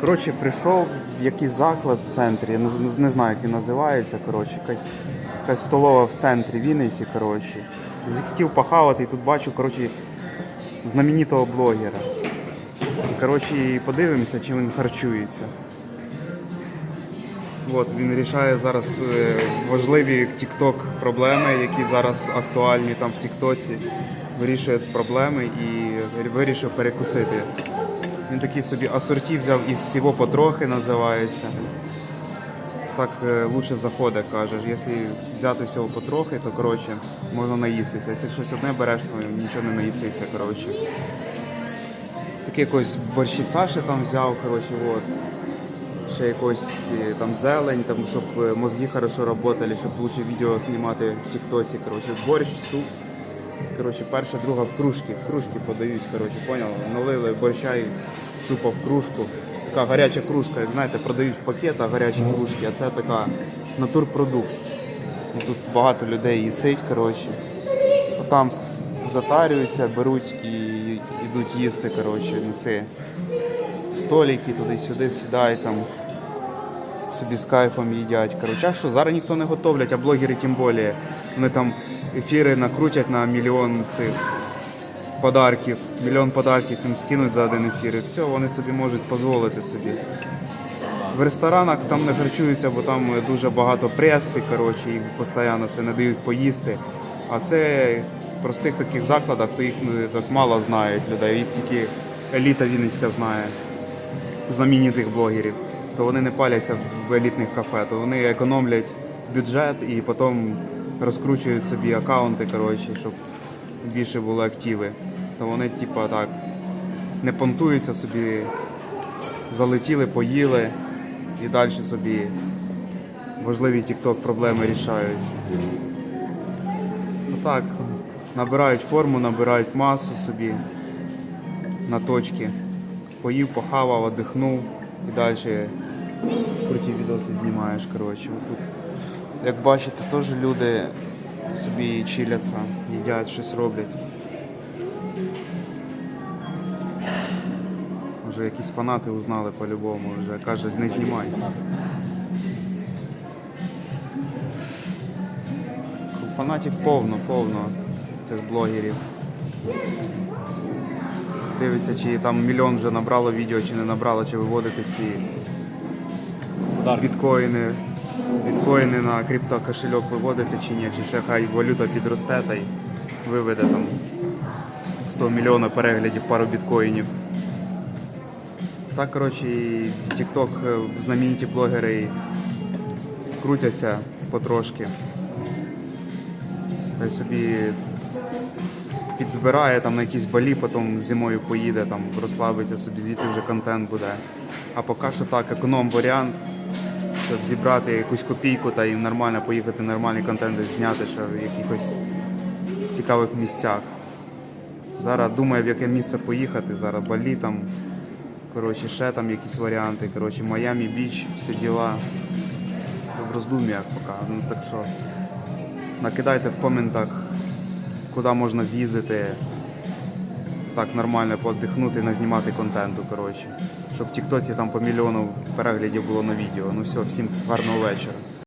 Коротше, прийшов в якийсь заклад в центрі, я не, не знаю, як він називається. Коротше, якась, якась столова в центрі Вінниці. Коротше. Захотів похавати і тут бачу коротше, знаменитого блогера. Коротше, подивимося, чим він харчується. От він вирішає зараз е, важливі TikTok проблеми, які зараз актуальні там в Тіктоці. Вирішує проблеми і вирішив перекусити. Він такий собі асорті взяв із всього потрохи називається. Так е, лучше заходить, каже. Якщо взяти всього потрохи, то коротше можна наїстися. Якщо щось одне береш, то нічого не наїстися, коротше. Таке якось борщиця ще там взяв, коротше, от. Ще якось е, там зелень, там, щоб е, мозги хорошо працювали, щоб лучше відео знімати в Тіктоці. Борщ, суп. Коротше, перша, друга в кружки, в кружки подають, коротше, поняли? Налили борща і супа в кружку. Така гаряча кружка, як знаєте, продають в пакетах гарячі кружки, а це така натурпродукт. Ну, Тут багато людей їсить, коротше. Там затарюються, беруть і йдуть їсти, коротше, на ці столики туди-сюди сідають там. Собі з кайфом їдять. Коротше, а що зараз ніхто не готовлять, а блогери тим більше. Вони там ефіри накрутять на мільйон цих подарків, мільйон подарків їм скинуть за один ефір. І все, вони собі можуть дозволити собі. В ресторанах там не харчуються, бо там дуже багато преси, коротше, їх постійно це не дають поїсти. А це в простих таких закладах, то їх ну, так мало знають людей, їх тільки еліта Вінницька знає знаменитих блогерів, то вони не паляться в елітних кафе, то вони економлять бюджет і потім розкручують собі аккаунти, коротше, щоб більше були активи. То вони, типа, так, не понтуються собі, залетіли, поїли і далі собі важливі TikTok проблеми рішають. Отак, набирають форму, набирають масу собі на точки. Поїв, похавав, одихнув і далі круті відоси знімаєш. Коротше. Як бачите, теж люди собі чиляться, їдять, щось роблять. Вже якісь фанати узнали по-любому, вже кажуть, не знімай. Фанатів повно, повно цих блогерів. Дивиться, чи там мільйон вже набрало відео, чи не набрало, чи виводити ці біткоїни, біткоїни на криптокошельок виводити чи ні, чи ще хай валюта підросте та й виведе там 100 мільйонів переглядів пару біткоїнів. Так, коротше, і TikTok е, знамениті блогери крутяться потрошки. Хай собі підзбирає там на якісь балі, потім зимою поїде, там розслабиться собі, звідти вже контент буде. А поки що так, економ варіант, щоб зібрати якусь копійку та і нормально поїхати, нормальний контент зняти ще в якихось цікавих місцях. Зараз думаю, в яке місце поїхати, зараз Балі там, коротше, ще там якісь варіанти, коротше, Майами Біч, всі діла. В роздум'ях поки. Ну так що накидайте в коментах, куди можна з'їздити, так нормально подихнути, назнімати контенту, коротше. Щоб в Тіктоці там по мільйону переглядів було на відео. Ну все, всім гарного вечора.